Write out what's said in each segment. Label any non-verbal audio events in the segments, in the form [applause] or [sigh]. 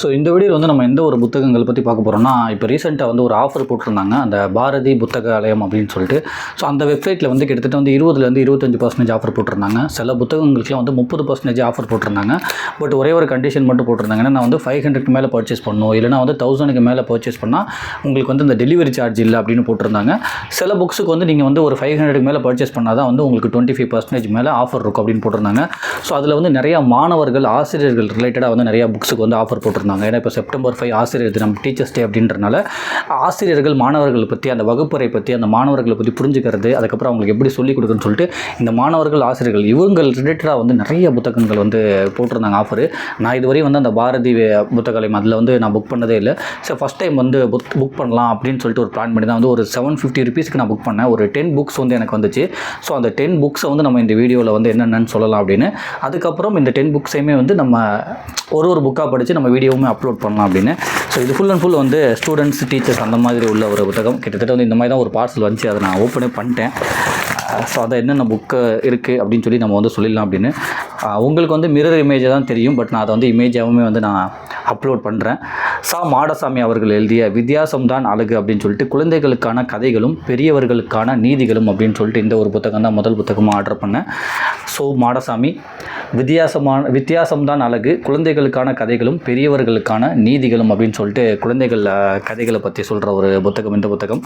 So இந்த வீடியோவில் வந்து நம்ம எந்த ஒரு புத்தகங்கள் பற்றி பார்க்க போகிறோம்னா இப்போ ரீசெண்டாக வந்து ஒரு ஆஃபர் போட்டிருந்தாங்க. அந்த பாரதி புத்தகாலயம் அப்படின்னு சொல்லிட்டு. ஸோ அந்த வெப்சைட்டில் வந்து கிட்டத்தட்ட வந்து இருபதுலேருந்து இருபத்தஞ்சு பர்சன்டேஜ் ஆஃபர் போட்டிருந்தாங்க. சில புத்தகங்களுக்குலாம் வந்து முப்பது பர்சன்டேஜ் ஆஃபர் போட்டிருந்தாங்க. பட் ஒரே ஒரு கண்டிஷன் மட்டும் போட்டிருந்தாங்கன்னா நான் வந்து ஃபைவ் ஹண்ட்ரட் மேலே பர்ச்சேஸ் பண்ணணும். இல்லைனா வந்து தௌசண்ட்க்கு மேலே பர்ச்சேஸ் பண்ணால் உங்களுக்கு வந்து இந்த டெலிவரி சார்ஜ் இல்லை அப்படின்னு போட்டிருந்தாங்க. சில புக்ஸுக்கு வந்து நீங்கள் வந்து ஒரு ஃபைவ் ஹண்ட்ரட் மேலே பர்ச்சேஸ் பண்ணால் தான் வந்து உங்களுக்கு டுவெண்ட்டி ஃபைவ் பர்சன்டேஜ் மேலே ஆஃபர் இருக்கும் அப்படின்னு போட்டிருந்தாங்க. ஸோ அதில் வந்து நிறையா மாணவர்கள் ஆசிரியர்கள் ரிலேட்டடாக வந்து நிறைய புக்ஸுக்கு வந்து ஆஃபர் போட்டிருந்தாங்க. ஏன்னா இப்போ செப்டம்பர் ஃபைவ் ஆசிரியர் தினம் டீச்சர்ஸ் டே அப்படின்றனால ஆசிரியர்கள் மாணவர்கள் பற்றி அந்த வகுப்பறை பற்றி அந்த மாணவர்களை பற்றி புரிஞ்சுக்கிறது அதுக்கப்புறம் அவங்களுக்கு எப்படி சொல்லிக் கொடுக்குன்னு சொல்லிட்டு இந்த மாணவர்கள் ஆசிரியர்கள் இவங்க ரிலேட்டடாக வந்து நிறைய புத்தகங்கள் வந்து போட்டிருந்தாங்க ஆஃபரு நான் இதுவரையும் வந்து அந்த பாரதி புத்தகாலயம் அதில் வந்து நான் புக் பண்ணதே இல்லை. ஸோ ஃபஸ்ட் டைம் வந்து புக் புக் பண்ணலாம் அப்படின்னு சொல்லிட்டு ஒரு பிளான் பண்ணி தான் வந்து ஒரு செவன் ஃபிஃப்டி ருபீஸ்க்கு நான் புக் பண்ணேன். ஒரு டென் புக்ஸ் வந்து எனக்கு வந்துச்சு. ஸோ அந்த டென் புக்ஸை வந்து நம்ம இந்த வீடியோவில் வந்து என்னென்னு சொல்லலாம் அப்படின்னு. அதுக்கப்புறம் இந்த டென் புக்ஸையுமே வந்து நம்ம ஒரு ஒரு புக்காக படித்து நம்ம வீடியோ வீடியோவுமே அப்லோட் பண்ணலாம் அப்படின்னு. ஸோ இது ஃபுல் அண்ட் ஃபுல் வந்து ஸ்டூடெண்ட்ஸ் டீச்சர்ஸ் அந்த மாதிரி உள்ள ஒரு புத்தகம். கிட்டத்தட்ட வந்து இந்த மாதிரி தான் ஒரு பார்சல் வந்துச்சு. அதை நான் ஓப்பனே பண்ணிட்டேன். ஸோ அதை என்னென்ன புக்கு இருக்குது அப்படின்னு சொல்லி நம்ம வந்து சொல்லிடலாம் அப்படின்னு. உங்களுக்கு வந்து மிரர் இமேஜை தான் தெரியும். பட் நான் அதை வந்து இமேஜாகவுமே வந்து நான் அப்லோட் பண்ணுறேன் சா. மாடசாமி அவர்கள் எழுதிய வித்தியாசம்தான் அழகு அப்படின்னு சொல்லிட்டு குழந்தைகளுக்கான கதைகளும் பெரியவர்களுக்கான நீதிகளும் அப்படின்னு சொல்லிட்டு இந்த ஒரு புத்தகம் தான் முதல் புத்தகமாக ஆர்டர் பண்ணேன். ஸோ மாடசாமி வித்தியாசமான வித்தியாசம்தான் அழகு. குழந்தைகளுக்கான கதைகளும் பெரியவர்களுக்கான நீதிகளும் அப்படின்னு சொல்லிட்டு குழந்தைகள் கதைகளை பற்றி சொல்கிற ஒரு புத்தகம் இந்த புத்தகம்.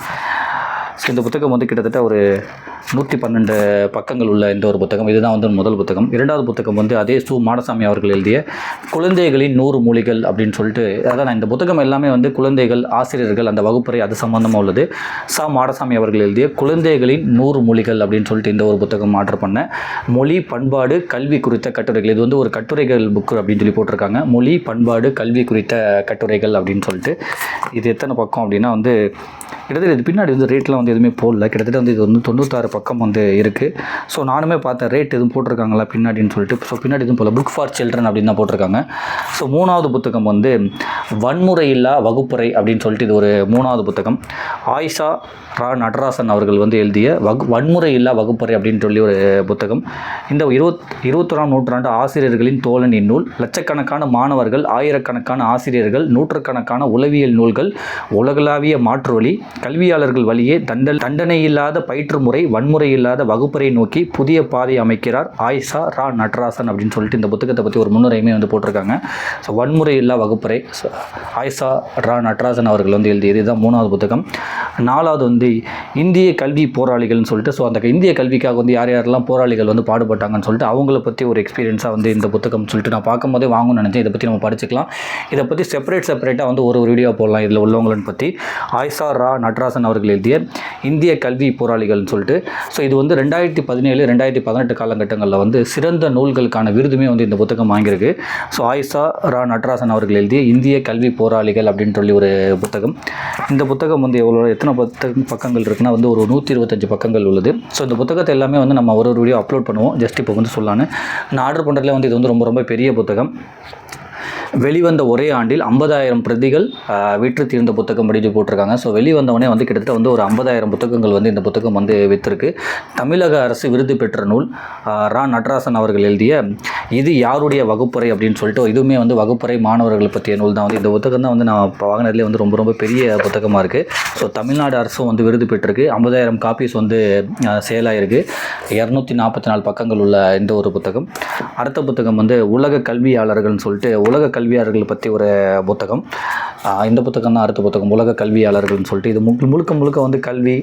ஸோ இந்த புத்தகம் வந்து கிட்டத்தட்ட ஒரு நூற்றி பன்னெண்டு பக்கங்கள் உள்ள இந்த ஒரு புத்தகம். இதுதான் வந்து முதல் புத்தகம். இரண்டாவது புத்தகம் வந்து அதே சு மாடசாமி அவர்கள் எழுதிய குழந்தைகளின் நூறு மொழிகள் அப்படின்னு சொல்லிட்டு அதான் நான் இந்த புத்தகம் எல்லாமே வந்து குழந்தைகள் ஆசிரியர்கள் அந்த வகுப்பறை அது சம்மந்தமாக உள்ளது. சா மாடசாமி அவர்கள் எழுதிய குழந்தைகளின் நூறு மொழிகள் அப்படின்னு சொல்லிட்டு இந்த ஒரு புத்தகம் ஆர்டர் பண்ணேன் மொழி பண்பாடு கல்வி குறித்த கட்டுரைகள். இது வந்து ஒரு கட்டுரைகள் புக்கு அப்படின்னு சொல்லி போட்டிருக்காங்க. மொழி பண்பாடு கல்வி குறித்த கட்டுரைகள் அப்படின்னு சொல்லிட்டு. இது எத்தனை பக்கம் அப்படின்னா வந்து கிட்டத்தட்ட இது பின்னாடி வந்து ரேட்லாம் வந்து எதுவுமே போடல. கிட்டத்தட்ட வந்து இது வந்து தொண்ணூத்தாறு பக்கம் வந்து இருக்குது ஸோ நானுமே பார்த்தேன் ரேட் எதுவும் போட்டிருக்காங்களா பின்னாடின்னு சொல்லிட்டு ஸோ பின்னாடி எதுவும் போல புக் ஃபார் சில்ட்ரன் அப்படின்னு தான் போட்டிருக்காங்க. ஸோ மூணாவது புத்தகம் வந்து வன்முறை இல்லா வகுப்பறை அப்படின்னு சொல்லிட்டு இது ஒரு மூணாவது புத்தகம். ஆயிஷா ரா நடராசன் அவர்கள் வந்து எழுதிய வகு வன்முறை இல்லா வகுப்பறை அப்படின்னு சொல்லி ஒரு புத்தகம். இந்த இருபத் இருபத்தொராம் நூற்றாண்டு ஆசிரியர்களின் தோழன் இந்நூல் லட்சக்கணக்கான மாணவர்கள் ஆயிரக்கணக்கான ஆசிரியர்கள் நூற்றுக்கணக்கான உளவியல் நூல்கள் உலகளாவிய மாற்று வழி கல்வியாளர்கள் வழியே தண்டல் தண்டனை இல்லாத பயிற்று முறை வன்முறை இல்லாத வகுப்பறை நோக்கி புதிய பாதை அமைக்கிறார் ஆயிஷா ரா நட்ராசன் அப்படின்னு சொல்லிட்டு இந்த புத்தகத்தை பற்றி ஒரு முன்னுரையுமே வந்து போட்டிருக்காங்க. ஸோ வன்முறை இல்லா வகுப்பறை ஆயிஷா ரா நட்ராசன் அவர்கள் வந்து எழுதியது இதுதான் மூணாவது புத்தகம். நாலாவது வந்து இந்திய கல்வி போராளிகள்னு சொல்லிட்டு ஸோ அந்த இந்திய கல்விக்காக வந்து யார் யாரெல்லாம் போராளிகள் வந்து பாடுபட்டாங்கன்னு சொல்லிட்டு அவங்கள பற்றி ஒரு எக்ஸ்பீரியன்ஸாக வந்து இந்த புத்தகம் சொல்லிட்டு நான் பார்க்கும்போதே வாங்கணும்னு நினச்சேன். இதை பற்றி நம்ம படிச்சுக்கலாம். இதை பற்றி செப்பரேட் செப்பரேட்டாக வந்து ஒரு ஒரு வீடியோ போடலாம். இதில் உள்ளவங்களன்னு பற்றி ஆயிஷா ரா நட்ராசன் அவர்கள் எழுதிய இந்திய கல்வி போராளிகள்னு சொல்லிட்டு ஸோ இது வந்து ரெண்டாயிரத்தி பதினேழு ரெண்டாயிரத்தி பதினெட்டு காலகட்டங்களில் வந்து சிறந்த நூல்களுக்கான விருதுமே வந்து இந்த புத்தகம் வாங்கியிருக்கு. ஸோ ஆயிஷா ரா நடராசன் அவர்கள் எழுதிய இந்திய கல்வி போராளிகள் அப்படின்னு சொல்லி ஒரு புத்தகம். இந்த புத்தகம் வந்து எவ்வளோ எத்தனை புத்தக பக்கங்கள் இருக்குன்னா வந்து ஒரு நூற்றி இருபத்தஞ்சு பக்கங்கள் உள்ளது. ஸோ இந்த புத்தகத்தை எல்லாமே வந்து நம்ம ஒரு ஒரு வீடியோ அப்லோட் பண்ணுவோம். ஜஸ்ட் இப்போ வந்து சொல்லலான்னு. நான் ஆர்டர் பண்ணுறதுல வந்து இது வந்து ரொம்ப ரொம்ப பெரிய புத்தகம். வெளிவந்த ஒரே ஆண்டில் ஐம்பதாயிரம் பிரதிகள் விற்று தீர்ந்த புத்தகம் அப்படின்னு போட்டிருக்காங்க. ஸோ வெளிவந்தவொடனே வந்து கிட்டத்தட்ட வந்து ஒரு ஐம்பதாயிரம் புத்தகங்கள் வந்து இந்த புத்தகம் வந்து விற்றுருக்கு தமிழக அரசு விருது பெற்ற நூல் ரா. நடராசன் அவர்கள் எழுதிய இது யாருடைய வகுப்பறை? அப்படின்னு சொல்லிட்டு இதுவுமே வந்து வகுப்பறை மாணவர்களை பற்றிய நூல் தான். வந்து இந்த புத்தகம் தான் வந்து நான் இப்போ வாங்கினதுலேயே வந்து ரொம்ப ரொம்ப பெரிய புத்தகமாக இருக்குது ஸோ தமிழ்நாடு அரசும் வந்து விருது பெற்றிருக்கு. ஐம்பதாயிரம் காப்பீஸ் வந்து சேல் இரநூத்தி நாற்பத்தி நாலு பக்கங்கள் உள்ள இந்த ஒரு புத்தகம். அடுத்த புத்தகம் வந்து உலக கல்வியாளர்கள்னு சொல்லிட்டு உலக கல்வியாளர்கள் பற்றி ஒரு புத்தகம். இந்த புத்தகம் தான் அடுத்த புத்தகம். உலக கல்வியாளர்கள்னு சொல்லிட்டு இது முழு முழுக்க முழுக்க வந்து கல்வி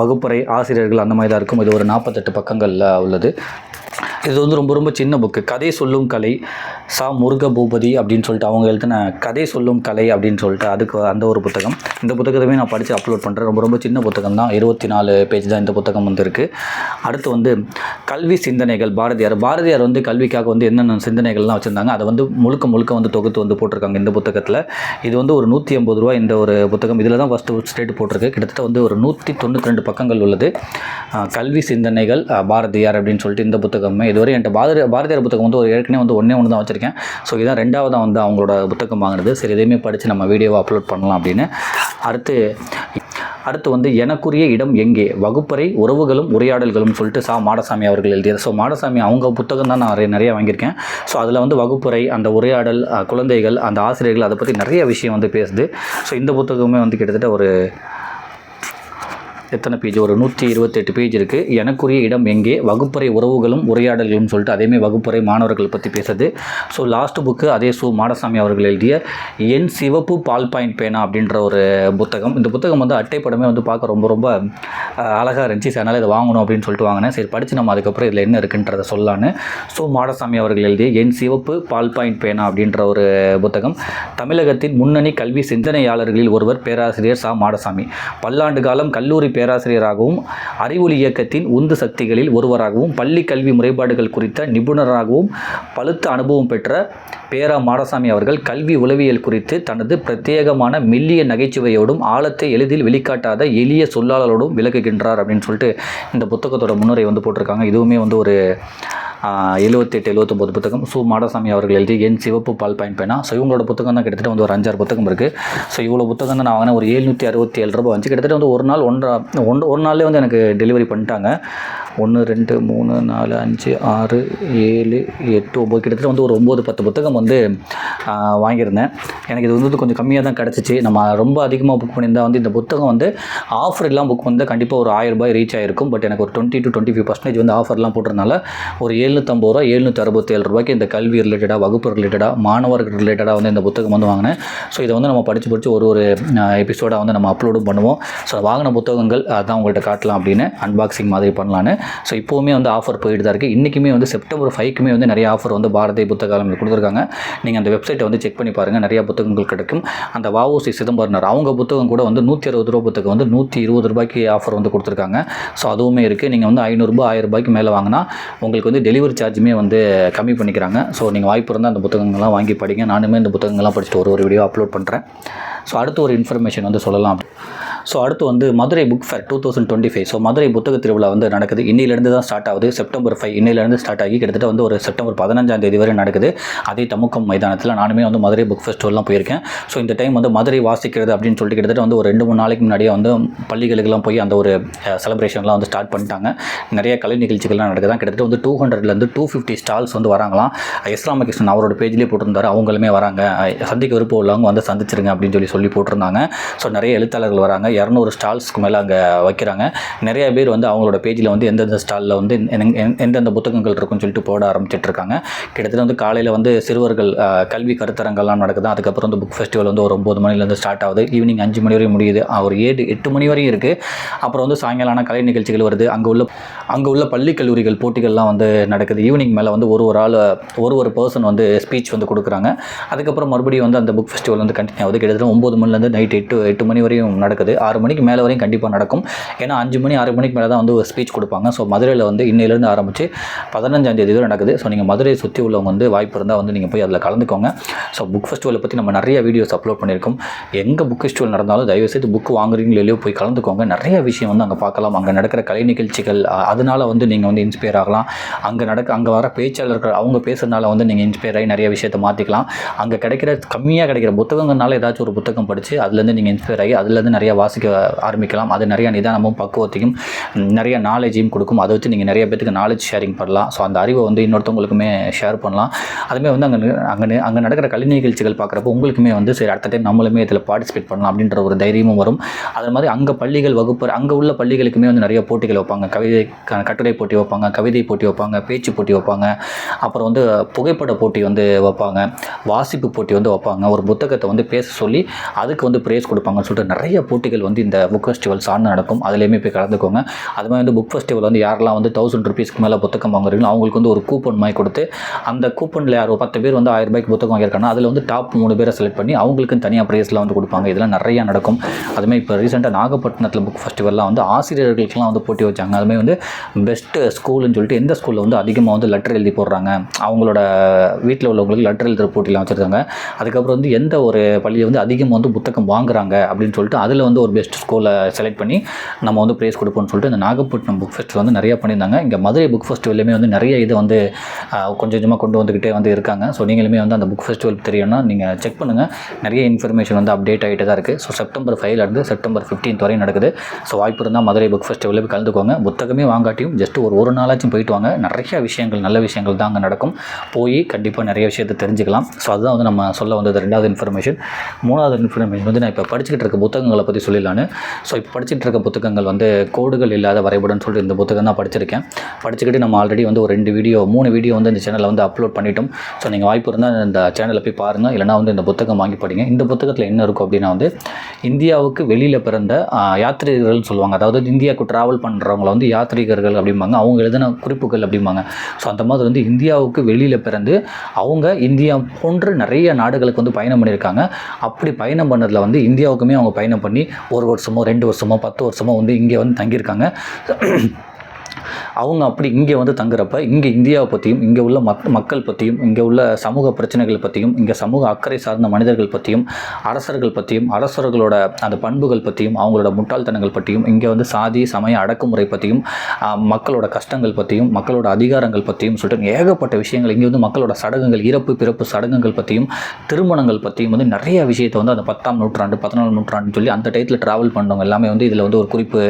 வகுப்பறை ஆசிரியர்கள் அந்த மாதிரி தான் இருக்கும். இது ஒரு நாற்பத்தெட்டு பக்கங்களில் உள்ளது. இது வந்து ரொம்ப ரொம்ப சின்ன புக்கு கதை சொல்லும் கலை சா முருக பூபதி அப்படின்னு சொல்லிட்டு அவங்க எழுதின கதை சொல்லும் கலை அப்படின்னு சொல்லிட்டு அதுக்கு அந்த ஒரு புத்தகம். இந்த புத்தகத்தையுமே நான் படித்து அப்லோட் பண்ணுறேன் ரொம்ப ரொம்ப சின்ன புத்தகம் தான். இருபத்தி நாலு பேஜ் தான் இந்த புத்தகம் வந்து இருக்குது அடுத்து வந்து கல்வி சிந்தனைகள் பாரதியார். பாரதியார் வந்து கல்விக்காக வந்து என்னென்ன சிந்தனைகள்லாம் வச்சுருந்தாங்க அதை வந்து முழுக்க முழுக்க வந்து தொகுத்து வந்து போட்டிருக்காங்க இந்த புத்தகத்தில். இது வந்து ஒரு நூற்றி ஐம்பது ரூபா இந்த ஒரு புத்தகம். இதில் தான் ஃபஸ்ட்டு ஸ்டேட் போட்டிருக்கு. கிட்டத்தட்ட வந்து ஒரு நூற்றி தொண்ணூற்றி ரெண்டு பக்கங்கள் உள்ளது. கல்வி சிந்தனைகள் பாரதியார் அப்படின்னு சொல்லிட்டு இந்த புத்தகமே இதுவரை என்கிட்ட பாரதி பாரதியார் புத்தகம் வந்து ஒரு ஏற்கனவே வந்து ஒன்றே ஒன்று தான் வச்சுருக்கேன். ஸோ இதான் ரெண்டாவதாக வந்து அவங்களோட புத்தகம் வாங்கினது. சரி இதையுமே படித்து நம்ம வீடியோவை அப்லோட் பண்ணலாம் அப்படின்னு. அடுத்து அடுத்து வந்து எனக்குரிய இடம் எங்கே? வகுப்பறை உறவுகளும் உரையாடல்களும் சொல்லிட்டு சா மாடசாமி அவர்கள் எழுதியது. ஸோ மாடசாமி அவங்க புத்தகம் தான் நான் நிறைய நிறைய வாங்கியிருக்கேன். ஸோ அதில் வந்து வகுப்பறை அந்த உரையாடல் குழந்தைகள் அந்த ஆசிரியர்கள் அதை பற்றி நிறைய விஷயம் வந்து பேசுது. ஸோ இந்த புத்தகமே வந்து கிட்டத்தட்ட ஒரு எத்தனை பேஜ் ஒரு நூற்றி இருபத்தெட்டு பேஜ் இருக்குது எனக்குரிய இடம் எங்கே? வகுப்பறை உறவுகளும் உரையாடல்களும் சொல்லிட்டு அதேமாதிரி வகுப்பறை மாணவர்கள் பற்றி பேசுது ஸோ லாஸ்ட் புக்கு அதே சு மாடசாமி அவர்கள் எழுதிய என் சிவப்பு பால் பாயிண்ட் பேனா அப்படின்ற ஒரு புத்தகம். இந்த புத்தகம் வந்து அட்டைப்படமே வந்து பார்க்க ரொம்ப ரொம்ப அழகாக இருந்துச்சு. அதனால் இதை வாங்கணும் அப்படின்னு சொல்லிட்டு வாங்கினேன். சரி படித்து நம்ம அதுக்கப்புறம் இதில் என்ன இருக்குன்றதை சொல்லான்னு ஸோ மாடசாமி அவர்கள் எழுதிய என் சிவப்பு பால் பாயிண்ட் பேனா அப்படின்ற ஒரு புத்தகம். தமிழகத்தின் முன்னணி கல்வி சிந்தனையாளர்களில் ஒருவர் பேராசிரியர் சா மாடசாமி. பல்லாண்டு காலம் கல்லூரி பேராசிரியராகவும் அறிவொளி இயக்கத்தின் உந்து சக்திகளில் ஒருவராகவும் பள்ளி கல்வி முறைப்பாடுகள் குறித்த நிபுணராகவும் பழுத்த அனுபவம் பெற்ற பேரா மாடசாமி அவர்கள் கல்வி உளவியல் குறித்து தனது பிரத்யேகமான மெல்லிய நகைச்சுவையோடும் ஆழத்தை எளிதில் வெளிக்காட்டாத எளிய சொல்லாளரோடும் விளக்குகின்றார் அப்படின்னு சொல்லிட்டு இந்த புத்தகத்தோட முன்னுரை வந்து போட்டிருக்காங்க. இதுவுமே வந்து ஒரு எழுபத்தெட்டு எழுபத்தொம்போது புத்தகம். சு. மாடசாமி அவர்கள் எழுதி என் சிவப்பு பால் பாயிண்ட் பேனா. ஸோ இவங்களோட புத்தகம் தான் கிட்டத்தட்ட வந்து ஒரு அஞ்சாறு புத்தகம் இருக்குது ஸோ இவ்வளோ புத்தகம் தான் நான் வாங்கினேன். ஒரு எழுநூற்றி அறுபத்தி ஏழு ரூபாய் வந்துச்சு. கிட்டத்தட்ட வந்து ஒரு நாள் ஒன்றரை ஒன்று ஒரு நாள்லேயே வந்து எனக்கு டெலிவரி பண்ணிட்டாங்க. ஒன்று ரெண்டு மூணு நாலு அஞ்சு ஆறு ஏழு எட்டு ஒம்பது கிட்டத்தட்ட வந்து ஒரு ஒம்பது பத்து புத்தகம் வந்து வாங்கியிருந்தேன். எனக்கு இது வந்து கொஞ்சம் கம்மியாக தான் கிடச்சிச்சு. நம்ம ரொம்ப அதிகமாக புக் பண்ணியிருந்தால் வந்து இந்த புத்தகம் வந்து ஆஃபர் எல்லாம் புக் பண்ணால் கண்டிப்பாக ஒரு ஆயிரம் ரூபாய் ரீச் ஆகிருக்கும் பட் எனக்கு ஒரு twenty two twenty five percentage வந்து ஆஃபர்லாம் போட்டுறதுனால ஒரு எழுநூற்றம்பது ரூபா எழுநூற்றி அறுபத்தேழு ரூபாய்க்கு இந்த கல்வி ரிலேட்டடாக வகுப்பு ரிலேட்டடாக மாணவர்கள் ரிலேட்டடாக வந்து இந்த புத்தகம் வந்து வாங்கினேன். ஸோ இதை வந்து நம்ம படித்து படித்து ஒரு ஒரு எபிசோடாக வந்து நம்ம அப்லோடும் பண்ணுவோம். ஸோ வாங்கின புத்தகங்கள் அதான் உங்கள்கிட்ட காட்டலாம் அப்படின்னு அன்பாக்சிங் மாதிரி பண்ணலான்னு. ஸோ இப்போவுமே வந்து ஆஃபர் போயிட்டு தான் இருக்குது இன்றைக்குமே வந்து செப்டம்பர் ஃபைவ்க்குமே வந்து நிறைய ஆஃபர் வந்து பாரதிய புத்தகாலம் கொடுத்துருக்காங்க. நீங்கள் அந்த வெப்சைட்டை வந்து செக் பண்ணி பாருங்கள் நிறைய புத்தகங்கள் கிடைக்கும். அந்த வாவோசி சிதம்பரனார் அவங்க புத்தகம் கூட வந்து நூற்றி அறுபது ரூபா புத்தகம் வந்து நூற்றி இருபது ரூபாய்க்கு ஆஃபர் வந்து கொடுத்துருக்காங்க. ஸோ அதுவுமே இருக்குது நீங்கள் வந்து ஐநூறுரூபா ஆயிரம் ரூபாய்க்கு மேலே வாங்கினா உங்களுக்கு வந்து டெலிவரி சார்ஜுமே வந்து கம்மி பண்ணிக்கிறாங்க. ஸோ நீங்கள் வாய்ப்பு இருந்தால் அந்த புத்தகங்கள்லாம் வாங்கி படிங்க. நானுமே இந்த புத்தகங்கள்லாம் படிச்சுட்டு ஒரு ஒரு வீடியோ அப்லோட் பண்ணுறேன் ஸோ அடுத்து ஒரு இன்ஃபர்மேஷன் வந்து சொல்லலாம் ஸோ அடுத்து வந்து Madurai book fair two thousand twenty five so Madurai புத்தக திருவிழா வந்து நடக்குது. இன்னிலேருந்து தான் ஸ்டார்ட் ஆகுது. செப்டம்பர் ஃபைவ் இன்னிலேருந்து ஸ்டார்ட் ஆகி கிட்டத்தட்ட வந்து ஒரு செப்டம்பர் பதினஞ்சாம் தேதி வரை நடக்குது. அதே தமுக்கம் மைதானத்தில் நானுமே வந்து மதுரை புக் ஃபெஸ்டிவல்லாம் போயிருக்கேன். ஸோ இந்த டைம் வந்து மதுரை வாசிக்கிறது அப்படின்னு சொல்லிட்டு கிட்டத்தட்ட வந்து ஒரு ரெண்டு மூணு நாளைக்கு முன்னாடியே வந்து பள்ளிகளுக்கெல்லாம் போய் அந்த ஒரு செலிப்ரேஷன்லாம் வந்து ஸ்டார்ட் பண்ணிட்டாங்க. நிறைய கலை நிகழ்ச்சிகள்லாம் நடக்குது. கிட்டத்தட்ட வந்து டூ ஹண்ட்ரட் ஹண்ட்ரட்லேருந்து டூ ஃபிஃப்டி ஸ்டால்ஸ் வந்து வராங்களாம். எஸ் ராமகிருஷ்ணன் அவரோட பேஜ்லேயே போட்டிருந்தாரு. அவங்களுமே வராங்க. சந்திக்க விருப்பம் உள்ளவங்க வந்து சந்திச்சிருங்க அப்படின்னு சொல்லி சொல்லி போட்டிருந்தாங்க. ஸோ நிறைய எழுத்தாளர்கள் வராங்க. இரநூறு ஸ்டால்ஸ்க்கு மேலே அங்கே வைக்கிறாங்க. நிறைய பேர் வந்து அவங்களோட பேஜில் வந்து எந்தெந்த ஸ்டாலில் வந்து எந்தெந்த புத்தகங்கள் இருக்குன்னு சொல்லிட்டு போட ஆரம்பிச்சிட்டு இருக்காங்க கிட்டத்தட்ட வந்து காலையில் வந்து சிறுவர்கள் கல்வி கருத்தரங்கெல்லாம் நடக்குது. அதுக்கப்புறம் வந்து புக் ஃபெஸ்டிவல் வந்து ஒரு ஒம்பது மணிலேருந்து ஸ்டார்ட் ஆகுது. ஈவினிங் அஞ்சு மணி வரையும் முடியுது. ஒரு ஏழு எட்டு மணி வரையும் இருக்குது அப்புறம் வந்து சாயங்காலம் கலை நிகழ்ச்சிகள் வருது. அங்கே உள்ள அங்கே உள்ள பள்ளி கல்லூரிகள் போட்டிகள்லாம் வந்து நடக்குது. ஈவினிங் மேலே வந்து ஒரு ஒரு ஆள் ஒரு ஒரு பர்சன் வந்து ஸ்பீச் வந்து கொடுக்குறாங்க. அதுக்கப்புறம் மறுபடியும் வந்து அந்த புக் ஃபெஸ்டிவல் வந்து கண்டினியூ ஆகுது. கிட்டத்தட்ட ஒம்பது மணிலேருந்து நைட் எட்டு எட்டு மணி வரையும் நடக்குது. ஆறு மணிக்கு மேலே வரையும் கண்டிப்பாக நடக்கும். ஏன்னா அஞ்சு மணி ஆறு மணிக்கு மேலே தான் வந்து ஒரு ஸ்பீச் கொடுப்பாங்க. ஸோ மதுரையில் வந்து இன்னையிலேருந்து ஆரம்பித்து பதினஞ்சாம் தேதி வரை நடக்குது. ஸோ நீங்கள் மதுரையை சுற்றி உள்ளவங்க வந்து வாய்ப்பு இருந்தால் வந்து நீங்கள் போய் அதில் கலந்துக்கோங்க. ஸோ புக் ஃபெஸ்டிவலை பற்றி நம்ம நிறைய வீடியோஸ் அப்லோட் பண்ணியிருக்கோம். எங்கே புக் ஃபெஸ்டிவல் நடந்தாலும் தயவுசெய்து புக் வாங்குறீங்களோ இல்லையோ போய் கலந்துக்கோங்க. நிறைய விஷயம் வந்து அங்கே பார்க்கலாம். அங்கே நடக்கிற கலை நிகழ்ச்சிகள் அதனால் வந்து நீங்கள் வந்து இன்ஸ்பயர் ஆகலாம். அங்கே நடக்க அங்கே வர பேச்சாளர்கள் அவங்க பேசுறதுனால வந்து நீங்கள் இன்ஸ்பயர் ஆகி நிறைய விஷயத்தை மாற்றிக்கலாம் அங்கே கிடைக்கிற கம்மியாக கிடைக்கிற புத்தகங்கள்னால ஏதாச்சும் ஒரு புத்தகம் படித்து அதுலேருந்து நீங்கள் இன்ஸ்பயர் ஆகி அதுலேருந்து நிறைய வாசிக்க ஆரம்பிக்கலாம். அது நிறைய நிதானமும் பக்குவத்தையும் நிறைய நாலேஜையும் கொடுக்கும். அதை வச்சு நீங்கள் நிறைய பேத்துக்கு நாலேஜ் ஷேரிங் பண்ணலாம். ஸோ அந்த அறிவை வந்து இன்னொருத்தவங்களுக்குமே ஷேர் பண்ணலாம். அதுமாதிரி வந்து அங்கே அங்கே அங்கே நடக்கிற கலை நிகழ்ச்சிகள் பார்க்குறப்போ உங்களுக்குமே வந்து சரி அடுத்த டைம் நம்மளுமே இதில் பார்ட்டிசிபேட் பண்ணலாம் அப்படின்ற ஒரு தைரியமும் வரும். அது மாதிரி அங்கே பள்ளிகள் வகுப்பு அங்கே உள்ள பள்ளிகளுக்குமே வந்து நிறைய போட்டிகள் வைப்பாங்க. கவிதை கட்டுரை போட்டி வைப்பாங்க கவிதை போட்டி வைப்பாங்க பேச்சு போட்டி வைப்பாங்க. அப்புறம் வந்து புகைப்பட போட்டி வந்து வைப்பாங்க. வாசிப்பு போட்டி வந்து வைப்பாங்க. ஒரு புத்தகத்தை வந்து பேச சொல்லி அதுக்கு வந்து ப்ரைஸ் கொடுப்பாங்கன்னு சொல்லிட்டு நிறைய போட்டிகள் வந்து இந்த புக் ஃபெஸ்டிவல் சார்ந்து நடக்கும். அதுலேயுமே போய் கலந்துக்கோங்க. அது மாதிரி வந்து புக் ஃபெஸ்டிவல் வந்து யாரெல்லாம் வந்து தௌசண்ட் ருபீஸ்க்கு மேலே புத்தகம் வாங்குறீங்களோ அவங்களுக்கு வந்து ஒரு கூப்பன் மாதிரி கொடுத்து அந்த கூப்பனில் யார் பத்து பேர் வந்து ஆயிரம் ரூபாய்க்கு புத்தகம் வாங்கியிருக்காங்க அதில் வந்து டாப் மூணு பேரை செலக்ட் பண்ணி அவங்களுக்கு தனியாக ப்ரைஸ்லாம் வந்து கொடுப்பாங்க. இதெல்லாம் நிறையா நடக்கும். அதுமாதிரி இப்போ ரீசெண்டாக நாகப்பட்டினத்தில் புக் ஃபெஸ்டிவல்லாம் வந்து ஆசிரியர்களுக்கெல்லாம் வந்து போட்டி வச்சாங்க. அதுமாதிரி வந்து பெஸ்ட்டு ஸ்கூல்னு சொல்லிட்டு எந்த ஸ்கூலில் வந்து அதிகமாக வந்து லெட்டர் எழுதி போடுறாங்க. அவங்களோட வீட்டில் உள்ளவங்களுக்கு லெட்டர் எழுதுகிற போட்டிலாம் வச்சுருக்காங்க. அதுக்கப்புறம் வந்து எந்த ஒரு பள்ளியை வந்து அதிகமாக வந்து புத்தகம் வாங்குறாங்க அப்படின்னு சொல்லிட்டு அதில் வந்து ஒரு பெஸ்ட் ஸ்கூலை செலக்ட் பண்ணி நம்ம வந்து ப்ரைஸ் கொடுப்போம்னு சொல்லிட்டு இந்த நாகப்பட்டினம் புக் ஃபெஸ்ட் வந்து நிறைய பண்ணியிருந்தாங்க. இங்கே மதுரை புக் ஃபெஸ்டிவல்லையுமே வந்து நிறைய இது வந்து கொஞ்சம் கொஞ்சமாக கொண்டு வந்துக்கிட்டே வந்து இருக்காங்க. ஸோ நீங்களுமே வந்து அந்த புக் ஃபெஸ்டிவல் தெரியும்னா நீங்கள் செக் பண்ணுங்கள் நிறைய இன்ஃபர்மேஷன் வந்து அப்டேட் ஆகிட்டு தான் இருக்குது ஸோ செப்டம்பர் ஃபைவ்லேருந்து செப்டம்பர் 15th வரையும் நடக்குது. ஸோ வாய்ப்பு இருந்தால் மதுரை புக் ஃபெஸ்டிவலில் கலந்துக்கோங்க. புத்தகமே வாங்காட்டியும் ஜஸ்ட் ஒரு ஒரு நாளாச்சும் போயிட்டு வாங்க. நிறைய நிறைய விஷயங்கள் நல்ல விஷயங்கள் தான் அங்கே நடக்கும். போய் கண்டிப்பாக நிறைய விஷயத்தை தெரிஞ்சுக்கலாம். ஸோ அதுதான் வந்து நம்ம சொல்ல வந்தது ரெண்டாவது இன்ஃபர்மேஷன் மூணாவது இன்ஃபர்மேஷன் வந்து நான் இப்போ படிச்சுக்கிட்டு இருக்க புத்தகங்களை பற்றி சொல்லிடலான்னு. ஸோ இப்போ படிச்சுட்டு இருக்க புத்தகங்கள் வந்து கோடுகள் இல்லாத வரைபடம்னு சொல்லிட்டு இந்த புத்தகம் தான் படிச்சிருக்கேன். படிச்சுக்கிட்டு நம்ம ஆல்ரெடி வந்து ஒரு ரெண்டு வீடியோ மூணு வீடியோ வந்து இந்த சேனலில் வந்து அப்லோட் பண்ணிட்டோம். ஸோ நீங்கள் வாய்ப்பு இருந்தால் இந்த சேனலில் போய் பாருங்கள் இல்லைனா வந்து இந்த புத்தகம் வாங்கி படிங்க. இந்த புத்தகத்தில் என்ன இருக்கும் அப்படின்னா வந்து இந்தியாவுக்கு வெளியில் பிறந்த யாத்ரீகர்கள்னு சொல்லுவாங்க. அதாவது இந்தியாவுக்கு ட்ராவல் பண்ணுறவங்கள வந்து யாத்ரீகர்கள் அப்படிம்பாங்க. அவங்க எழுதின குறிப்புகள் அப்படிம்பாங்க. ஸோ அந்த மாதிரி வந்து இந்தியாவுக்கு வெளியில் பிறந்து அவங்க இந்தியா போன்ற நிறைய நாடுகளுக்கு வந்து பயணம் பண்ணியிருக்காங்க. அப்படி பயணம் பண்ணதில் வந்து இந்தியாவுக்குமே அவங்க பயணம் பண்ணி ஒரு வருஷமோ ரெண்டு வருஷமோ பத்து வருஷமோ வந்து இங்கே வந்து தங்கியிருக்காங்க. அவங்க அப்படி இங்கே வந்து தங்குறப்ப இங்கே இந்தியாவை பற்றியும் இங்கே உள்ள மக் மக்கள் பற்றியும் இங்கே உள்ள சமூக பிரச்சனைகள் பற்றியும் இங்கே சமூக அக்கறை சார்ந்த மனிதர்கள் பற்றியும் அரசர்கள் பற்றியும் அரசர்களோட அந்த பண்புகள் பற்றியும் அவங்களோட முட்டாள்தனங்கள் பற்றியும் இங்கே வந்து சாதி சமய அடக்குமுறை பற்றியும் மக்களோட கஷ்டங்கள் பற்றியும் மக்களோட அதிகாரங்கள் பற்றியும் சொல்லிட்டு ஏகப்பட்ட விஷயங்கள் இங்கே வந்து மக்களோட சடங்குகள் இறப்பு பிறப்பு சடங்குகள் பற்றியும் திருமணங்கள் பற்றியும் வந்து நிறைய விஷயத்தை வந்து அந்த பத்தாம் நூற்றாண்டு பதினாலாம் நூற்றாண்டுன்னு சொல்லி அந்த டயத்தில் ட்ராவல் பண்ணவங்க எல்லாமே வந்து இதில் வந்து ஒரு குறிப்பு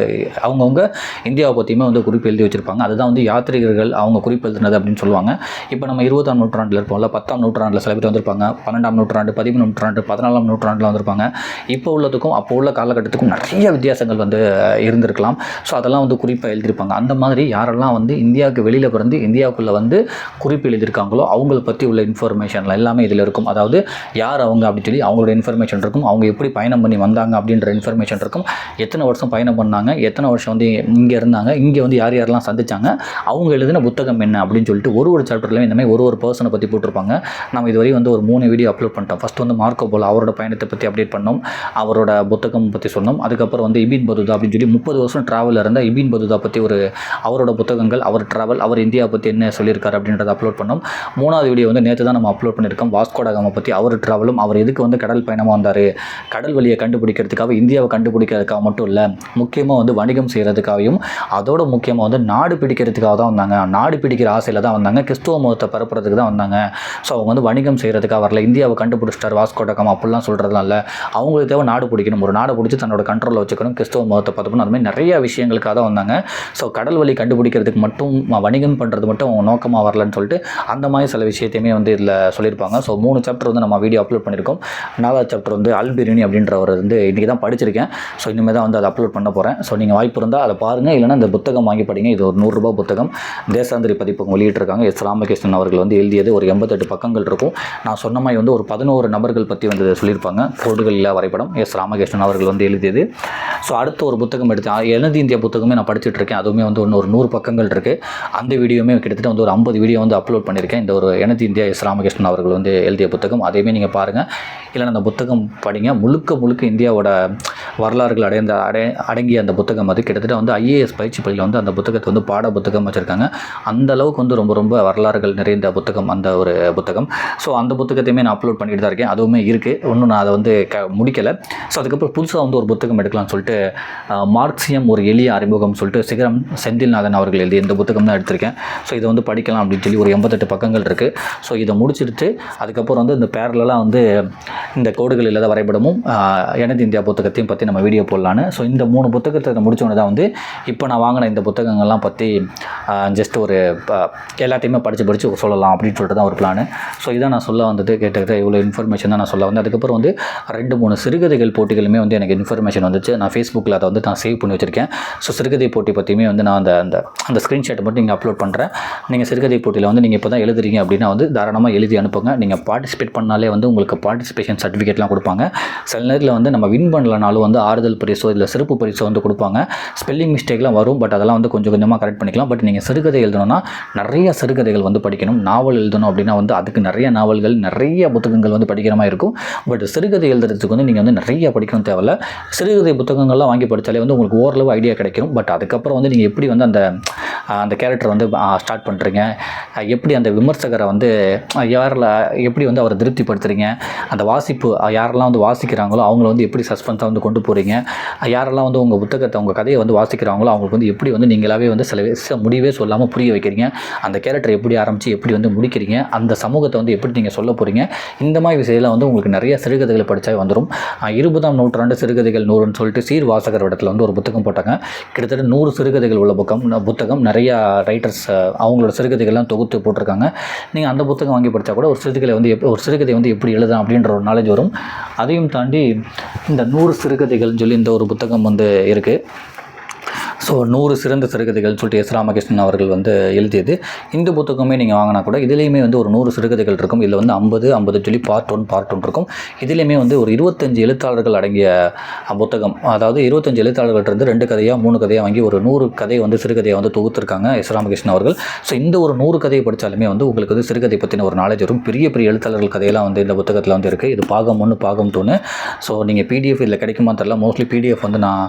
அவங்கவுங்க இந்தியாவை பற்றியுமே வந்து குறிப்பு எழுதி வச்சிருப்பாங்க. அதுதான் வந்து யாத்ரீகர்கள் அவங்க குறிப்பு எழுதுனது அப்படின்னு சொல்லுவாங்க. இப்போ நம்ம இருபதாம் நூற்றாண்டில் இருப்போம்ல பத்தாம் நூற்றாண்டில் சில பேர் வந்திருப்பாங்க. பன்னெண்டாம் நூற்றாண்டு பதிமூணு நூற்றாண்டு பதினாலாம் நூற்றாண்டில் வந்திருப்பாங்க. இப்போ உள்ளதுக்கும் அப்போ உள்ள காலகட்டத்துக்கும் நிறைய வித்தியாசங்கள் வந்து இருந்திருக்கலாம். ஸோ அதெல்லாம் வந்து குறிப்பாக எழுதியிருப்பாங்க. அந்த மாதிரி யாரெல்லாம் வந்து இந்தியாவுக்கு வெளியில் பிறந்து இந்தியாவுக்குள்ளே வந்து குறிப்பு எழுதியிருக்காங்களோ அவங்கள பற்றி உள்ள இன்ஃபர்மேஷன் எல்லாமே இதில் இருக்கும். அதாவது யார் அவங்க அப்படின்னு சொல்லி அவங்களோட இன்ஃபர்மேஷன் இருக்கும். அவங்க எப்படி பயணம் பண்ணி வந்தாங்க அப்படின்ற இன்ஃபர்மேஷன் இருக்கும். எத்தனை வருஷம் பயணம் பண்ணாங்க? எத்தனை வருஷம் வந்து இங்கே இருந்தாங்க? இங்கே வந்து யார் யார் யாரெல்லாம் சந்திச்சாங்க. அவங்க எழுதின புத்தகம் என்ன அப்படின்னு சொல்லிட்டு ஒரு ஒரு சாப்டர்லையும் இந்த மாதிரி ஒரு ஒரு பர்சனை பற்றி போட்டிருப்பாங்க. நம்ம இதுவரை வந்து ஒரு மூணு வீடியோ அப்லோட் பண்ணிட்டோம். ஃபஸ்ட் வந்து மார்க்கோ போல் அவரோட பயணத்தை பற்றி அப்டேட் பண்ணோம். அவரோட புத்தகம் பற்றி சொன்னோம். அதுக்கப்புறம் வந்து இபின் பதுதா அப்படின்னு சொல்லி முப்பது வருஷம் ட்ராவலில் இருந்த இபின் பதுதா பற்றி ஒரு அவரோட புத்தகங்கள் அவர் ட்ராவல் அவர் இந்தியா பற்றி என்ன சொல்லியிருக்காரு அப்படின்றத அப்லோட் பண்ணோம். மூணாவது வீடியோ வந்து நேற்று தான் நம்ம அப்லோட் பண்ணியிருக்கோம். வாஸ்கோடகாமை பற்றி அவர் ட்ராவலும் அவர் எதுக்கு வந்து கடல் பயணமாக வந்தார்? கடல் வழியை கண்டுபிடிக்கிறதுக்காக இந்தியாவை கண்டுபிடிக்கிறதுக்காக மட்டும் இல்லை முக்கியமாக வந்து வணிகம் செய்கிறதுக்காகவும் அதோட முக்கியமாக வந்து நாடு பிடிக்கிறதுக்காக தான் வந்தாங்க. நாடு பிடிக்கிற ஆசையில் தான் வந்தாங்க. கிறிஸ்துவ மதத்தை பரப்புறதுக்கு தான் வந்தாங்க. ஸோ அவங்க வந்து வணிகம் செய்கிறதுக்காக வரல. இந்தியாவை கண்டுபிடிச்சிட்டார் வாஸ்கோட்டகம் அப்படிலாம் சொல்கிறதுலாம் இல்லை. அவங்களுக்கு தேவை நாடு பிடிக்கணும். ஒரு நாடு பிடிச்சி தன்னோட கண்ட்ரோலில் வச்சுக்கணும். கிறிஸ்துவ மதத்தை பார்த்துக்கணும் அது மாதிரி நிறைய விஷயங்களுக்காக தான் வந்தாங்க. ஸோ கடல் வழி கண்டுபிடிக்கிறதுக்கு மட்டும் வணிகம் பண்ணுறது மட்டும் அவங்க நோக்கமாக வரலன்னு சொல்லிட்டு அந்த மாதிரி சில விஷயத்தையுமே வந்து இதில் சொல்லியிருப்பாங்க. ஸோ மூணு சாப்டர் வந்து நம்ம வீடியோ அப்லோட் பண்ணியிருக்கோம். நாலாவது சாப்டர் வந்து அல்பிரினி அப்படின்றவர் வந்து இன்றைக்கி தான் படிச்சிருக்கேன். ஸோ இனிமேல் தான் வந்து அதை அப்லோட் பண்ண போகிறேன் ஸோ நீங்கள் வாய்ப்பு இருந்தால் அதை பாருங்கள் இல்லைனா இந்த புத்தகம் வாங்கி படிங்க. இது ஒரு நூறுரூபா புத்தகம். தேசாந்திரி பதிப்பகம் வெளியிட்டிருக்காங்க. எஸ். ராமகிருஷ்ணன் அவர்கள் வந்து எழுதியது ஒரு எண்பத்தெட்டு பக்கங்கள் இருக்கும். நான் சொன்ன மாதிரி வந்து ஒரு பதினோரு நபர்கள் பற்றி வந்து சொல்லியிருப்பாங்க. கோடுகள் இல்லா வரைபடம். எஸ். ராமகிருஷ்ணன் அவர்கள் வந்து எழுதியது. ஸோ அடுத்த ஒரு புத்தகம் எடுத்து எனது இந்திய புத்தகமே நான் படிச்சுட்டு இருக்கேன் அதுவுமே வந்து ஒன்று ஒரு நூறு பக்கங்கள் இருக்குது அந்த வீடியோமே கிட்டத்தட்ட வந்து ஒரு ஐம்பது வீடியோ வந்து அப்லோட் பண்ணியிருக்கேன். இந்த ஒரு எனது இந்தியா எஸ். ராமகிருஷ்ணன் அவர்கள் வந்து எழுதிய புத்தகம். அதையுமே நீங்கள் பாருங்கள் இல்லைன்னா அந்த புத்தகம் படிங்க. முழுக்க முழுக்க இந்தியாவோட வரலாறுகள் அடைந்த அடை அடங்கிய அந்த புத்தகம் அது. கிட்டத்தட்ட வந்து ஐஏஎஸ் பயிற்சி பள்ளியில் வந்து அந்த புத்தகத்தை வந்து பாட புத்தகம் வச்சுருக்காங்க. அந்த அளவுக்கு வந்து ரொம்ப ரொம்ப வரலாறுகள் நிறைந்த புத்தகம் அந்த ஒரு புத்தகம். ஸோ அந்த புத்தகத்தையுமே நான் அப்லோட் பண்ணிட்டு தான் இருக்கேன். அதுவுமே இருக்குது இன்னும் நான் அதை வந்து க முடிக்கலை. ஸோ அதுக்கப்புறம் புதுசாக வந்து ஒரு புத்தகம் எடுக்கலாம்னு சொல்லிட்டு மார்க்சியம் ஒரு எளிய அறிமுகம் சொல்லிட்டு சிகரம் செந்தில்நாதன் அவர்கள் எழுதிய இந்த புத்தகம் தான் எடுத்திருக்கேன். ஸோ இதை வந்து படிக்கலாம் அப்படின்னு சொல்லி ஒரு எண்பத்தெட்டு பக்கங்கள் இருக்குது ஸோ இதை முடிச்சிருச்சு அதுக்கப்புறம் வந்து இந்த பேரலாம் வந்து இந்த கோடுகள் இல்லாத வரைபடமும் எனது இந்தியா புத்தகத்தையும் பற்றி நம்ம வீடியோ போடலான்னு. ஸோ இந்த மூணு புத்தகத்தை முடிச்சோன்னே தான் வந்து இப்போ நான் வாங்கின இந்த புத்தகங்கள் புத்தகங்கள்லாம் பற்றி ஜஸ்ட் ஒரு எல்லாத்தையுமே படித்து படித்து சொல்லலாம் அப்படின்னு சொல்லிட்டு தான் ஒரு பிளான் ஸோ இதான் நான் சொல்ல வந்தது கேட்டுக்கிட்ட இவ்வளோ இன்ஃபர்மேஷன் தான் நான் சொல்ல வந்தேன். அதுக்கப்புறம் வந்து ரெண்டு மூணு சிறுகதைகள் போட்டிகளுமே வந்து எனக்கு இன்ஃபர்மேஷன் வந்துச்சு. நான் ஃபேஸ்புக்கில் அதை வந்து நான் சேவ் பண்ணி வச்சுருக்கேன். ஸோ சிறுகதை போட்டி பற்றியுமே வந்து நான் அந்த அந்த அந்த ஸ்க்ரீன்ஷாட் மட்டும் நீங்கள் அப்லோட் பண்ணுறேன் நீங்கள் சிறுகதை போட்டியில் வந்து நீங்கள் இப்போ தான் எழுதுறீங்க அப்படின்னா வந்து தாராளமாக எழுதி அனுப்புங்க. நீங்கள் பார்ட்டிசிபேட் பண்ணாலே வந்து உங்களுக்கு பார்ட்டிசிபேஷன் சர்டிஃபிகேட்லாம் கொடுப்பாங்க. சில நேரத்தில் வந்து நம்ம வின் பண்ணலனாலும் வந்து ஆறுதல் பரிசோ இல்லை சிறப்பு பரிசோ வந்து கொடுப்பாங்க. ஸ்பெல்லிங் மிஸ்டேக்லாம் வரும் பட் அதெல்லாம் வந்து கொஞ்சம் கொஞ்சமாக கரெக்ட் பண்ணிக்கலாம். பட் நீங்கள் சிறுகதை எழுதணும்னா நிறைய சிறுகதைகள் வந்து படிக்கணும். நாவல் எழுதணும் அப்படின்னா வந்து அதுக்கு நிறைய நாவல்கள் நிறைய புத்தகங்கள் வந்து படிக்கிற மாதிரி இருக்கும். பட் சிறுகதை எழுதுறதுக்கு வந்து நீங்கள் வந்து நிறைய படிக்கணும் தேவையில்ல. சிறுகதை புத்தகங்கள்லாம் வாங்கி படித்தாலே வந்து உங்களுக்கு ஓரளவு ஐடியா கிடைக்கும். பட் அதுக்கப்புறம் வந்து நீங்கள் எப்படி வந்து அந்த அந்த கேரக்டர் வந்து ஸ்டார்ட் பண்ணுறீங்க எப்படி அந்த விமர்சகரை வந்து யாரில் எப்படி வந்து அவரை திருப்திப்படுத்துறீங்க? அந்த வாசிப்பு யாரெல்லாம் வந்து வாசிக்கிறாங்களோ அவங்கள வந்து எப்படி சஸ்பென்ஸாக வந்து கொண்டு போகிறீங்க யாரெல்லாம் வந்து உங்கள் புத்தகத்தை உங்கள் கதையை வந்து வாசிக்கிறாங்களோ அவங்களுக்கு வந்து எப்படி வந்து நீங்களாவே வந்து சில முடிவே சொல்லாமல் புரிய வைக்கிறீங்க. அந்த கேரக்டர் எப்படி ஆரம்பித்து எப்படி வந்து முடிக்கிறீங்க அந்த சமூகத்தை வந்து எப்படி நீங்கள் சொல்ல போகிறீங்க இந்த மாதிரி விஷயம்லாம் வந்து உங்களுக்கு நிறைய சிறுகதைகளை படித்தா வந்துடும் இருபதாம் நூற்றாண்டு சிறுகதைகள் நூறுன்னு சொல்லிட்டு சீர் வாசகர் இடத்துல வந்து ஒரு புத்தகம் போட்டாங்க. கிட்டத்தட்ட நூறு சிறுகதைகள் உள்ள புக்கம் புத்தகம். நிறையா ரைட்டர்ஸ் அவங்களோட சிறுகதைகள்லாம் தொகுத்து போட்டிருக்காங்க. நீங்கள் அந்த புத்தகம் வாங்கி படித்தா கூட ஒரு சிறுகதை வந்து எப் ஒரு சிறுகதை வந்து எப்படி எழுதலாம் அப்படின்ற ஒரு நாலேஜ் வரும். அதையும் தாண்டி இந்த நூறு சிறுகதைகள்னு சொல்லி இந்த ஒரு புத்தகம் வந்து இருக்குது ஸோ நூறு சிறந்த சிறுகதைகள்னு சொல்லிட்டு எஸ் ராமகிருஷ்ணன் அவர்கள் வந்து எழுதியது. இந்த புத்தகமே நீங்கள் வாங்கினா கூட இதுலேயுமே வந்து ஒரு நூறு சிறுகதைகள் இருக்கும். இதில் வந்து ஐம்பது ஐம்பது சொல்லி பார்ட் ஒன் பார்ட் ஒன் இருக்கும். இதுலேயுமே வந்து ஒரு இருபத்தஞ்சு எழுத்தாளர்கள் அடங்கிய புத்தகம். அதாவது இருபத்தஞ்சு எழுத்தாளர்கள்ட்ட இருந்து ரெண்டு கதையாக மூணு கதையாக வாங்கி ஒரு நூறு கதையை வந்து சிறுகதையை வந்து தொகுத்திருக்காங்க எஸ் ராமகிருஷ்ணன் அவர்கள். ஸோ இந்த ஒரு நூறு கதையை படித்தாலுமே வந்து உங்களுக்கு வந்து சிறுகதை பற்றின ஒரு நாலேஜ் வரும். பெரிய பெரிய எழுத்தாளர்கள் கதையெல்லாம் வந்து இந்த புத்தகத்தில் வந்து இருக்குது இது பாகம் ஒன்று பாகம் டூன்னு ஸோ நீங்கள் பிடிஎஃப் இதில் கிடைக்குமா தெரியல. மோஸ்ட்லி பிடிஎஃப் வந்து நான்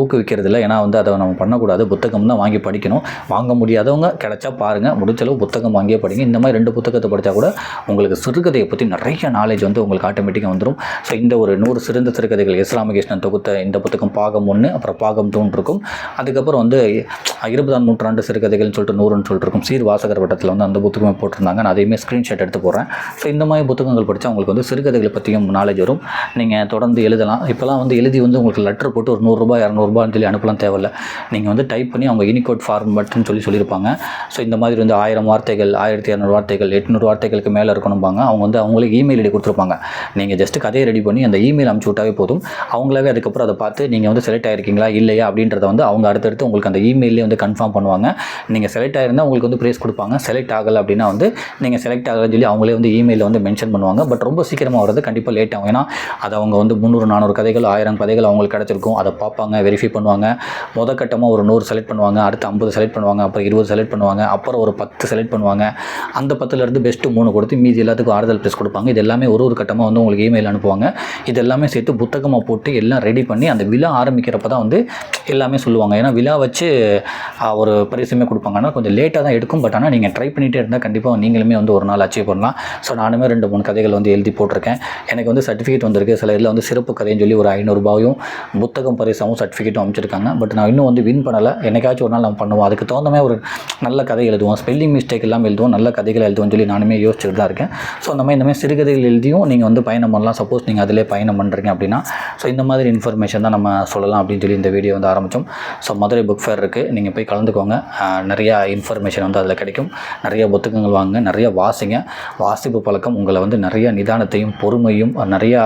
ஊக்குவிக்கிறது இல்லை. ஏன்னா வந்து அதை நம்ம பண்ணக்கூடாது. புத்தகம் தான் வாங்கி படிக்கணும். வாங்க முடியாதவங்க கிடைச்சா பாருங்கள் முடிச்சளவு புத்தகம் வாங்கியே படிங்க. இந்த மாதிரி ரெண்டு புத்தகத்தை படித்தா கூட உங்களுக்கு சிறுகதையை பற்றி நிறைய நாலேஜ் வந்து உங்களுக்கு ஆட்டோமேட்டிக்காக வந்துடும் ஸோ இந்த ஒரு நூறு சிறந்த சிறுகதைகள் எஸ். ராமகிருஷ்ணன் தொகுத்த இந்த புத்தகம் பாகம் ஒன்று அப்புறம் பாகம் தூண் இருக்கும். அதுக்கப்புறம் வந்து இருபதாம் நூற்றாண்டு சிறுகதைகள்னு சொல்லிட்டு நூறுன்னு சொல்லிட்டு இருக்கும். சீர் வாசகர் வட்டத்தில் வந்து அந்த புத்தகமே போட்டிருந்தாங்க. நான் அதையுமே ஸ்க்ரீன்ஷாட் எடுத்து போடுறேன். ஸோ இந்த மாதிரி புத்தகங்கள் படித்தா உங்களுக்கு வந்து சிறுகதைகளை பற்றியும் நாலேஜ் வரும். நீங்கள் தொடர்ந்து எழுதலாம். இப்போலாம் வந்து எழுதி வந்து உங்களுக்கு லெட்டர் போட்டு ஒரு நூறுரூபா இரநூறுபான்னு சொல்லி அனுப்பலாம் தேவையில்ல. நீங்கள் வந்து டைப் பண்ணி அவங்க யூனிகோட் ஃபார்மட்னு சொல்லி சொல்லியிருப்பாங்க. ஸோ இந்த மாதிரி வந்து ஆயிரம் வார்த்தைகள் ஆயிரத்தி இரநூறு வார்த்தைகள் எட்நூறு வார்த்தைகளுக்கு மேலே இருக்கணும்பாங்க. அவங்க வந்து அவங்களுக்கு இமெயில் ஐடி கொடுத்துருப்பாங்க. நீங்கள் ஜஸ்ட் கதையை ரெடி பண்ணி அந்த இமெயில் அனுப்பிச்சு விட்டாவே போதும். அவங்களாவே அதுக்கப்புறம் அதை பார்த்து நீங்கள் வந்து செலக்ட் ஆகிருக்கீங்களா இல்லையா அப்படின்றத வந்து அவங்க அடுத்தடுத்து உங்களுக்கு அந்த இமெயிலே வந்து கன்ஃபார்ம் பண்ணுவாங்க. நீங்கள் செலக்ட் ஆகிருந்தால் உங்களுக்கு வந்து ப்ரைஸ் கொடுப்பாங்க. செலக்ட் ஆகலை அப்படின்னா வந்து நீங்கள் செலக்ட் ஆகலைன்னு சொல்லி அவங்களே வந்து இமெயிலில் வந்து மென்ஷன் பண்ணுவாங்க. பட் ரொம்ப சீக்கிரமாக வரது கண்டிப்பாக லேட் ஆகும். ஏன்னா அது அவங்க வந்து முந்நூறு நானூறு கதைகள் ஆயிரம் கதைகள் அவங்களுக்கு கிடச்சிருக்கும். அதை பார்ப்பாங்க வெரிஃபை பண்ணுவாங்க. முத கட்டமாக ஒரு நூறு செலக்ட் பண்ணுவாங்க அடுத்து ஐம்பது செலக்ட் பண்ணுவாங்க அப்புறம் இருபது செலக்ட் பண்ணுவாங்க அப்புறம் ஒரு பத்து செலக்ட் பண்ணுவாங்க. அந்த பத்துலேருந்து பெஸ்ட்டு மூணு கொடுத்து மீதி எல்லாத்துக்கும் ஆறுதல் ப்ரைஸ் கொடுப்பாங்க. இது எல்லாமே ஒரு ஒரு கட்டமாக வந்து உங்களுக்கு இமெயில் அனுப்புவாங்க. இது எல்லாமே சேர்த்து புத்தகமாக போட்டு எல்லாம் ரெடி பண்ணி அந்த விழா ஆரம்பிக்கிறப்ப தான் வந்து எல்லாமே சொல்லுவாங்க. ஏன்னா விழா வச்சு ஒரு பரிசுமே கொடுப்பாங்க ஆனால் கொஞ்சம் லேட்டாக தான் எடுக்கும். பட் ஆனால் நீங்கள் ட்ரை பண்ணிகிட்டே இருந்தால் கண்டிப்பாக நீங்களுமே வந்து ஒரு நாள் அச்சீவ் பண்ணலாம். ஸோ நானுமே ரெண்டு மூணு கதைகள் வந்து எழுதி போட்டிருக்கேன். எனக்கு வந்து சர்டிஃபிகேட் வந்திருக்கு. சில இதில் வந்து சிறப்பு கதைன்னு சொல்லி ஒரு ஐநூறுபாயும் புத்தகம் பரிசாவும் சர்டிஃபிகேட்டும் அமைச்சிருக்காங்க. பட் நான் இன்னும் வந்து வின் பண்ணலை. என்னைக்காச்சும் ஒரு நாள் நம்ம பண்ணுவோம். அதுக்கு தகுந்த மாதிரி ஒரு நல்ல கதை எழுதுவோம். ஸ்பெல்லிங் மிஸ்டேக் இல்லாமல் எழுதுவோம். நல்ல கதைகள் எழுதுவோம்னு சொல்லி நானுமே யோசிச்சுட்டு தான் இருக்கேன். ஸோ அந்த மாதிரி இந்த மாதிரி சிறுகதைகள் எழுதியும் நீங்கள் வந்து பயணம் பண்ணலாம். சப்போஸ் நீங்கள் அதிலே பயணம் பண்ணுறீங்க அப்படின்னா. ஸோ இந்த மாதிரி இன்ஃபர்மேஷன் தான் நம்ம சொல்லலாம் அப்படின்னு சொல்லி இந்த வீடியோ வந்து ஆரம்பித்தோம் ஸோ மதுரை புக் ஃபேர் இருக்குது நீங்கள் போய் கலந்துக்கோங்க. நிறையா இன்ஃபர்மேஷன் வந்து அதில் கிடைக்கும். நிறைய புத்தகங்கள் வாங்குங்க. நிறைய வாசிங்க. வாசிப்பு பழக்கம் உங்களை வந்து நிறைய நிதானத்தையும் பொறுமையும் நிறையா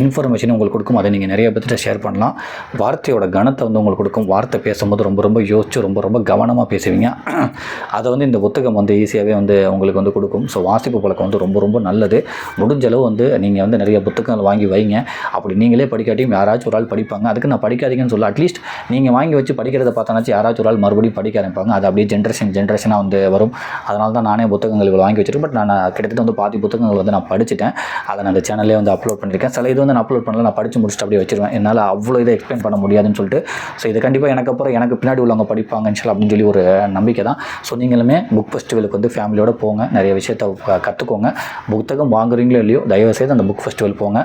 இன்ஃபர்மேஷனும் உங்களுக்கு கொடுக்கும். அதை நீங்கள் நிறைய பேர்கிட்ட ஷேர் பண்ணலாம். வார்த்தையோட கணத்தை வந்து உங்களுக்கு கொடுக்கும் வார்த்தை பேசும்போது ரொம்ப ரொம்ப யோசிச்சு ரொம்ப ரொம்ப கவனமாக பேசுவீங்க. [clears throat] அதை வந்து இந்த புத்தகம் வந்து ஈஸியாகவே வந்து உங்களுக்கு வந்து கொடுக்கும். ஸோ வாசிப்பு பழக்கம் வந்து ரொம்ப ரொம்ப நல்லது. முடிஞ்ச அளவு வந்து நீங்கள் வந்து நிறைய புத்தகங்கள் வாங்கி வைங்க. அப்படி நீங்களே படிக்காட்டியும் யாராச்சும் ஒரு ஆள் படிப்பாங்க. அதுக்கு நான் படிக்காதீங்கன்னு சொல்ல அட்லீஸ்ட் நீங்கள் வாங்கி வச்சு படிக்கிறத பார்த்தானாச்சும் யாராச்சும் ஒரு ஆள் மறுபடியும் படிக்க ஆரம்பிப்பாங்க. அது அப்படியே ஜென்ரேஷன் ஜென்ரேஷனாக வந்து வரும். அதனால தான் நானே புத்தகங்கள் இவ்வளோ வாங்கி வச்சிருக்கேன். பட் நான் கிட்டத்தட்ட வந்து பாதி புத்தகங்கள் வந்து நான் படிச்சுட்டேன். அதை நான் அந்த சேனல்லே வந்து அப்லோட் பண்ணியிருக்கேன். சில இது வந்து நான் அப்லோட் பண்ணல நான் படித்து முடிச்சுட்டு அப்படியே வச்சிருவேன். என்னால் அவ்வளோ இதை எக்ஸ்பிளைன் பண்ண முடியாதுன்னு சொல்லிட்டு. ஸோ இது கண்டிப்பாக எனக்கு அப்புறம் எனக்கு பின்னாடி உள்ளவங்க படிப்பாங்க சொல்லி அப்படின்னு சொல்லி ஒரு நம்பிக்கை தான். ஸோ நீங்களுமே புக் ஃபெஸ்டிவலுக்கு வந்து ஃபேமிலியோடு போங்க. நிறைய விஷயத்தை கற்றுக்கோங்க புத்தகம் வாங்குறீங்களோ இல்லையோ தயவு செய்து அந்த புக் ஃபெஸ்டிவல் போங்க.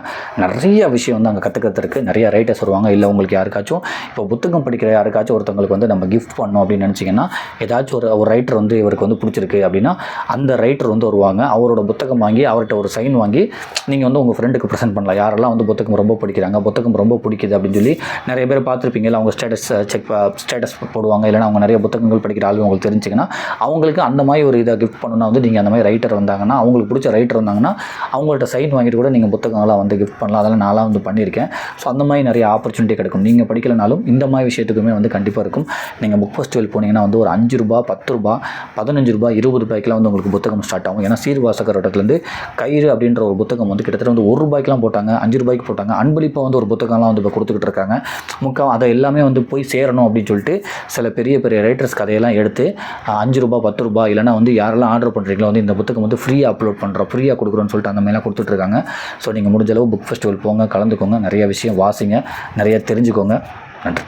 நிறைய விஷயம் வந்து அங்கே கற்றுக்கிறதுக்கு நிறைய ரைட்டர்ஸ் வருவாங்க. இல்லை உங்களுக்கு யாருக்காச்சும் இப்போ புத்தகம் படிக்கிற யாருக்காச்சும் ஒருத்தவங்களுக்கு வந்து நம்ம கிஃப்ட் பண்ணோம் அப்படின்னு நினச்சிங்கன்னா ஏதாச்சும் ஒரு ஒரு ரைட்டர் வந்து இவருக்கு வந்து பிடிச்சிருக்கு அப்படின்னா அந்த ரைட்டர் வந்து வருவாங்க. அவரோட புத்தகம் வாங்கி அவர்கிட்ட ஒரு சைன் வாங்கி நீங்கள் வந்து உங்கள் ஃப்ரெண்டுக்கு ப்ரெசென்ட் பண்ணலாம். யாரெல்லாம் வந்து புத்தகம் ரொம்ப பிடிக்கிறாங்க புத்தகம் ரொம்ப பிடிக்குது அப்படின்னு சொல்லி நிறைய பேர் பார்த்துருப்பீங்கல்ல அவங்க ஸ்டேட்டஸ் செக் ஸ்டேட்டஸ் போடுவாங்க. இல்லைன்னா அவங்க நிறைய புத்தகங்கள் படிக்கிற ஆள் உங்களுக்கு தெரிஞ்சிங்கன்னா அவங்களுக்கு அந்த மாதிரி ஒரு இதை கிஃப்ட் பண்ணணும்னா வந்து நீங்கள் அந்த மாதிரி ரைட்டர் வந்தாங்கன்னா அவங்களுக்கு பிடிச்ச ரைட்டர் வந்தாங்கன்னா அவங்கள்ட்ட சைன் வாங்கிட்டு கூட நீங்கள் புத்தகங்களாக வந்து கிஃப்ட் பண்ணலாம். அதெல்லாம் நான்லாம் வந்து பண்ணியிருக்கேன். ஸோ அந்த மாதிரி நிறைய ஆப்பர்ச்சுனிட்டி கிடைக்கும். நீங்கள் படிக்கலனாலும் இந்த மாதிரி விஷயத்துக்குமே வந்து கண்டிப்பாக இருக்கும். நீங்கள் புக் ஃபெஸ்டிவல் போனீங்கன்னா வந்து ஒரு அஞ்சு ரூபா பத்து ரூபா பதினஞ்சு ரூபா இருபது ரூபாய்க்குலாம் வந்து உங்களுக்கு புத்தகம் ஸ்டார்ட் ஆகும். ஏன்னா சீர்வாசகரோடத்துலேருந்து கயிறு அப்படின்ற ஒரு புத்தகம் வந்து கிட்டத்தட்ட வந்து ஒரு ரூபாய்க்குலாம் போட்டாங்க அஞ்சு ரூபாய்க்கு போட்டாங்க. அன்பளிப்பாக வந்து ஒரு புத்தகம்லாம் வந்து இப்போ கொடுத்துக்கிட்டு இருக்காங்க. முக்கால் அதை எல்லாமே வந்து போய் சேரணும் அப்படின்னு சொல்லிட்டு சில பெரிய பெரிய ரைட்டர்ஸ் கதையெல்லாம் எடுத்து அஞ்சு ரூபா பத்து ரூபா இல்லைன்னா வந்து யாரெல்லாம் ஆர்டர் பண்ணுறீங்களோ வந்து இந்த புத்தகம் வந்து ஃப்ரீயாக அப்லோட் பண்ணுறோம் ஃப்ரீயாக கொடுக்குறோன்னு சொல்லிட்டு அந்த மாதிரிலாம் கொடுத்துட்ருக்காங்க. ஸோ நீங்கள் முடிஞ்ச அளவு புக் ஃபெஸ்டிவல் போங்க கலந்துக்கோங்க நிறைய விஷயம் வாசிங்க நிறைய தெரிஞ்சுக்கோங்க. நன்றி.